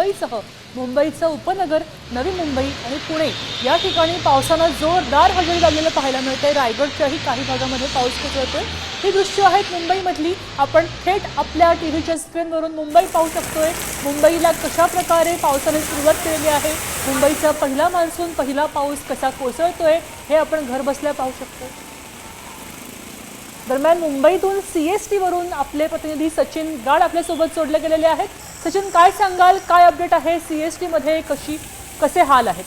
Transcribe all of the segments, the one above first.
मुंबईसह मुंबईचं उपनगर नवी मुंबई आणि पुणे या ठिकाणी पावसानं जोरदार हजेरी लागलेलं पाहायला मिळते रायगडच्याही काही भागामध्ये पाऊस कोसळतोय. ही दृश्य आहेत मुंबईमधली. आपण थेट आपल्या टी व्हीच्या स्क्रीनवरून मुंबई पाहू शकतोय. मुंबईला कशा प्रकारे पावसाने सुरुवात केलेली आहे? मुंबईचा पहिला मान्सून पहिला पाऊस कसा कोसळतोय? हे आपण घरबसल्या पाहू शकतो दरम्यान मुंबईतून सी एस टीवरून आपले प्रतिनिधी सचिन गाड आपल्यासोबत जोडले गेलेले आहेत. सचिन काय सांगाल? काय अपडेट आहे सी एस टीमध्ये कशी कसे हाल आहेत?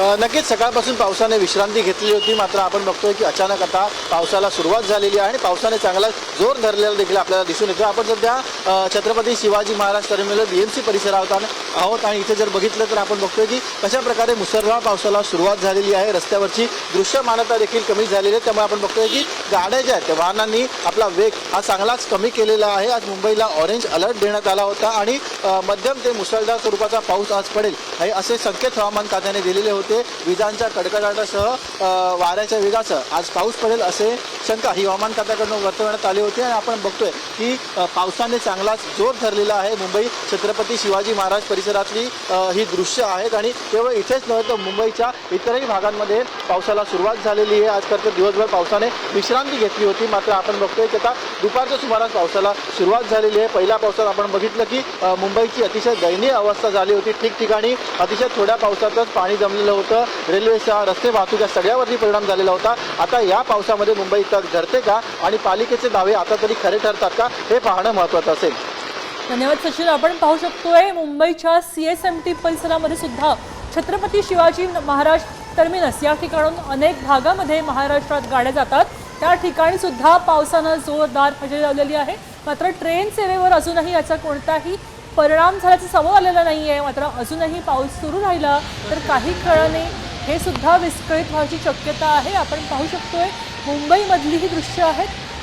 नक्कीच सकाळपासून पावसाने विश्रांती घेतली होती. मात्र आपण बघतोय की अचानक आता पावसाला सुरुवात झालेली आहे आणि पावसाने चांगला जोर धरलेला देखील आपल्याला दिसून येतो आपण सध्या छत्रपती शिवाजी महाराज टर्मिनल बीएमसी परिसरात आहोत आहोत आणि इथे जर बघितलं तर आपण बघतोय की कशा प्रकारे मुसळधार पावसाला सुरुवात झालेली आहे. रस्त्यावरची दृश्यमानता देखील कमी झालेली आहे. त्यामुळे आपण बघतोय की गाड्या ज्या आहेत त्या वाहनांनी आपला वेग हा चांगलाच कमी केलेला आहे. आज मुंबईला ऑरेंज अलर्ट देण्यात आला होता आणि मध्यम ते मुसळधार स्वरूपाचा पाऊस आज पडेल हे असे संकेत हवामान खात्याने दिलेले होते. विजांच्या कडकडाटासह वाऱ्याच्या वेगासह. आज पाऊस पडेल असे शंका ही हवामान खात्याकडून वर्तवण्यात आली होती आणि आपण बघतोय की पावसाने चांगलाच जोर धरलेला आहे मुंबई छत्रपती शिवाजी महाराज परिसरातली ही दृश्य आहेत आणि केवळ इथेच नव्हे तर मुंबईच्या इतरही भागांमध्ये पावसाला सुरुवात झालेली आहे. आज तर दिवसभर पावसाने विश्रांती घेतली होती. मात्र आपण बघतोय की आता दुपारच्या सुमारास पावसाला सुरुवात झालेली आहे. पहिल्या पावसात आपण बघितलं की मुंबईची अतिशय दयनीय अवस्था झाली होती. ठिकठिकाणी अतिशय थोड्या पावसातच पाणी जमलेलं होतं. रेल्वेच्या रस्ते वाहतूक या सगळ्यावरती परिणाम झालेला होता. आता या पावसामध्ये मुंबई तग धरते का? आणि पालिकेचे दावे आता तरी खरे ठरतात का? हे पाहणं महत्त्वाचं असेल. धन्यवाद सचिन. आपण पाहू शकतोय मुंबईच्या सी एस एम टी परिसरामध्ये सुद्धा छत्रपती शिवाजी महाराज टर्मिनस या ठिकाणून अनेक भागामध्ये महाराष्ट्रात गाड्या जातात. त्या ठिकाणी सुद्धा पावसानं जोरदार हजेरी लावलेली आहे. मात्र ट्रेन सेवेवर अजूनही याचा कोणताही परिणाम झाल्याचं समोर आलेलं नाही आहे मात्र अजूनही पाऊस सुरू राहिला तर काही काळाने हे सुद्धा विस्कळीत व्हायची शक्यता आहे. आपण पाहू शकतोय मुंबईमधली ही दृश्य आहेत.